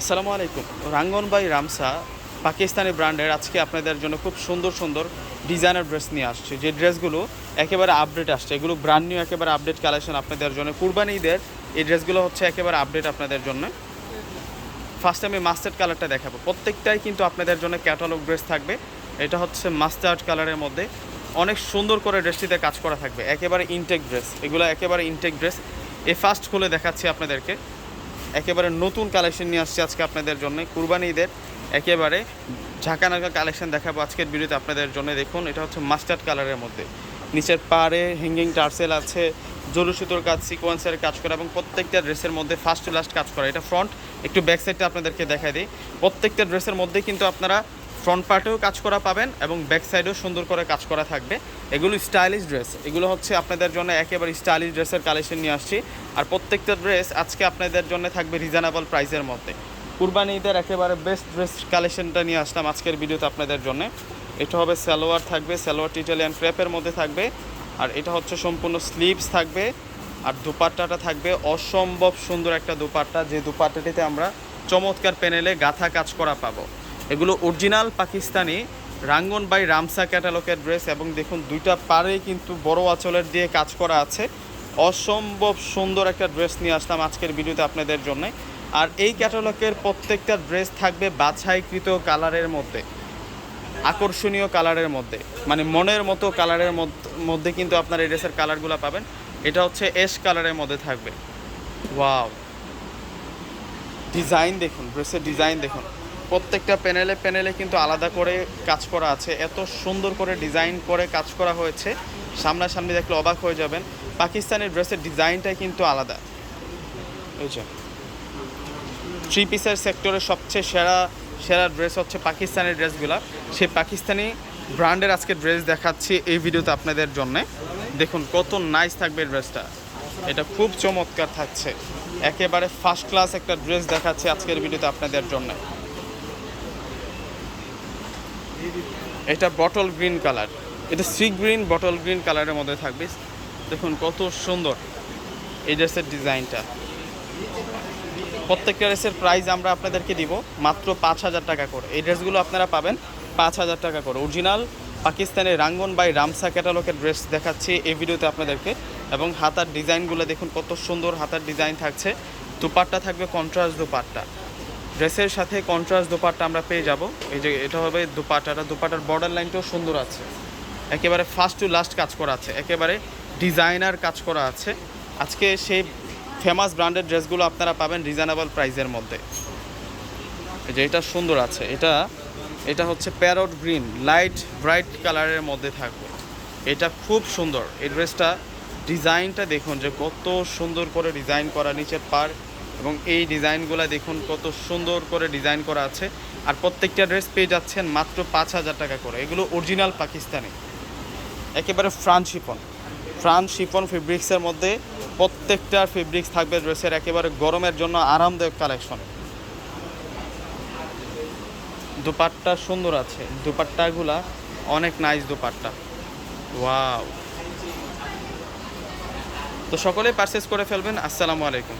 আসসালামু আলাইকুম। রাঙ্গন বাই রামসা, পাকিস্তানি ব্র্যান্ডের। আজকে আপনাদের জন্য খুব সুন্দর সুন্দর ডিজাইনার ড্রেস নিয়ে আসছে। যে ড্রেসগুলো একেবারে আপডেট আসছে, এগুলো ব্র্যান্ড নিউ একেবারে আপডেট কালেকশন আপনাদের জন্য। কুরবানি ঈদের এই ড্রেসগুলো হচ্ছে একেবারে আপডেট আপনাদের জন্য। ফার্স্ট আমি মাস্টার্ড কালারটা দেখাবো। প্রত্যেকটাই কিন্তু আপনাদের জন্য ক্যাটালগ ড্রেস থাকবে। এটা হচ্ছে মাস্টার্ড কালারের মধ্যে অনেক সুন্দর করে ড্রেসটিতে কাজ করা থাকবে। একেবারে ইনটেক ড্রেস এগুলো একেবারে ইনটেক ড্রেস এই ফার্স্ট খুলে দেখাচ্ছি আপনাদেরকে। একেবারে নতুন কালেকশন নিয়ে আসছি আজকে আপনাদের জন্য, কুরবানি ঈদের। একেবারে ঝাঁকানাকা কালেকশন দেখাবো আজকের ভিডিওতে আপনাদের জন্য। দেখুন, এটা হচ্ছে মাস্টার্ড কালারের মধ্যে। নিচের পাড়ে হ্যাঙ্গিং টার্সেল আছে জরু সুতোর কাজ সিকোয়েন্সের কাজ করা এবং প্রত্যেকটা ড্রেসের মধ্যে ফার্স্ট টু লাস্ট কাজ করা। এটা ফ্রন্ট একটু ব্যাক সাইডটা আপনাদেরকে দেখায় দিই। প্রত্যেকটা ড্রেসের মধ্যে কিন্তু আপনারা ফ্রন্ট পার্টেও কাজ করা পাবেন এবং ব্যাক সাইডেও সুন্দর করে কাজ করা থাকবে। এগুলো স্টাইলিশ ড্রেস এগুলো হচ্ছে আপনাদের জন্য একেবারে স্টাইলিশ ড্রেসের কালেকশন নিয়ে আসছি। আর প্রত্যেকটা ড্রেস আজকে আপনাদের জন্য থাকবে রিজনেবল প্রাইসের মধ্যে। কুরবানি ঈদের একেবারে বেস্ট ড্রেস কালেকশনটা নিয়ে আসলাম আজকের ভিডিওতে আপনাদের জন্য। এটা হবে সালোয়ার থাকবে সালোয়ার টিটালিয়ান ক্রেপের মধ্যে থাকবে। আর এটা হচ্ছে সম্পূর্ণ স্লিভস থাকবে। আর দুপাট্টাটা থাকবে। অসম্ভব সুন্দর একটা দুপাট্টা। যে দুপাট্টাটিতে আমরা চমৎকার প্যানেলে গাথা কাজ করা পাবো। এগুলো অরিজিনাল পাকিস্তানি, রাঙ্গন বাই রামসা ক্যাটালগের ড্রেস এবং দেখুন দুইটা পারে কিন্তু বড় আঁচলের দিয়ে কাজ করা আছে। অসম্ভব সুন্দর একটা ড্রেস নিয়ে আসলাম আজকের ভিডিওতে আপনাদের জন্য। আর এই ক্যাটালগের প্রত্যেকটা ড্রেস থাকবে বাছাইকৃত কালারের মধ্যে, আকর্ষণীয় কালারের মধ্যে মানে মনের মতো কালারের মধ্য- মধ্যে কিন্তু আপনার এই ড্রেসের কালারগুলো পাবেন। এটা হচ্ছে এস কালারের মধ্যে থাকবে। ওয়াও! ডিজাইন দেখুন, ড্রেসের ডিজাইন দেখুন। প্রত্যেকটা প্যানেলে প্যানেলে কিন্তু আলাদা করে কাজ করা আছে। এত সুন্দর করে ডিজাইন করে কাজ করা হয়েছে। সামনাসামনি দেখলে অবাক হয়ে যাবেন, পাকিস্তানের ড্রেসের ডিজাইনটাই কিন্তু আলাদা। যে। থ্রি পিসের সেক্টরের সবচেয়ে সেরা সেরা ড্রেস হচ্ছে পাকিস্তানের ড্রেসগুলো। সেই পাকিস্তানি ব্র্যান্ডের আজকে ড্রেস দেখাচ্ছি এই ভিডিওতে আপনাদের জন্য। দেখুন, কত নাইস থাকবে ড্রেসটা। এটা খুব চমৎকার থাকছে। একেবারে ফার্স্ট ক্লাস একটা ড্রেস দেখাচ্ছি আজকের ভিডিওতে আপনাদের জন্য। এটা বটল গ্রিন কালার এটা সি গ্রিন বটল গ্রিন কালারের মধ্যে থাকবে। দেখুন কত সুন্দর এই ড্রেসের ডিজাইনটা প্রত্যেকটা ড্রেসের প্রাইস আমরা আপনাদেরকে দিব মাত্র পাঁচ হাজার টাকা করে। এই ড্রেসগুলো আপনারা পাবেন পাঁচ হাজার টাকা করে। অরিজিনাল পাকিস্তানের রাঙ্গন বাই রামসা ক্যাটালগের ড্রেস দেখাচ্ছি এই ভিডিওতে আপনাদেরকে। এবং হাতার ডিজাইনগুলো দেখুন কত সুন্দর হাতার ডিজাইন থাকছে। দুপাট্টা থাকবে কন্ট্রাস্ট দুপাট্টা। ড্রেসের সাথে কন্ট্রাস্ট দুপাট্টা আমরা পেয়ে যাব। এই যে এটা হবে দুপাট্টাটা দুপাটার বর্ডার লাইনটাও সুন্দর আছে। একেবারে ফার্স্ট টু লাস্ট কাজ করা আছে। একেবারে ডিজাইনার কাজ করা আছে। আজকে সেই ফেমাস ব্র্যান্ডের ড্রেসগুলো আপনারা পাবেন রিজনেবল প্রাইসের মধ্যে। এই যে এটা সুন্দর আছে। এটা এটা হচ্ছে প্যারট গ্রিন লাইট ব্রাইট কালারের মধ্যে থাকবে। এটা খুব সুন্দর। এই ড্রেসটা ডিজাইনটা দেখুন যে কত সুন্দর করে ডিজাইন করা, নিচের পার এবং এই ডিজাইনগুলো দেখুন কত সুন্দর করে ডিজাইন করা আছে। আর প্রত্যেকটা ড্রেস পেয়ে যাচ্ছেন মাত্র পাঁচ হাজার টাকা করে। এগুলো অরিজিনাল পাকিস্তানি। একেবারে ফ্রান্স শিপন ফ্রান্স শিপন ফেব্রিক্সের মধ্যে প্রত্যেকটার ফেব্রিক্স থাকবে ড্রেসের একেবারে গরমের জন্য আরামদায়ক কালেকশন। দুপাট্টা সুন্দর আছে। দুপাট্টাগুলা অনেক নাইস দুপাট্টা। ওয়াও তো সকলেই পারচেস করে ফেলবেন। আসসালামু আলাইকুম।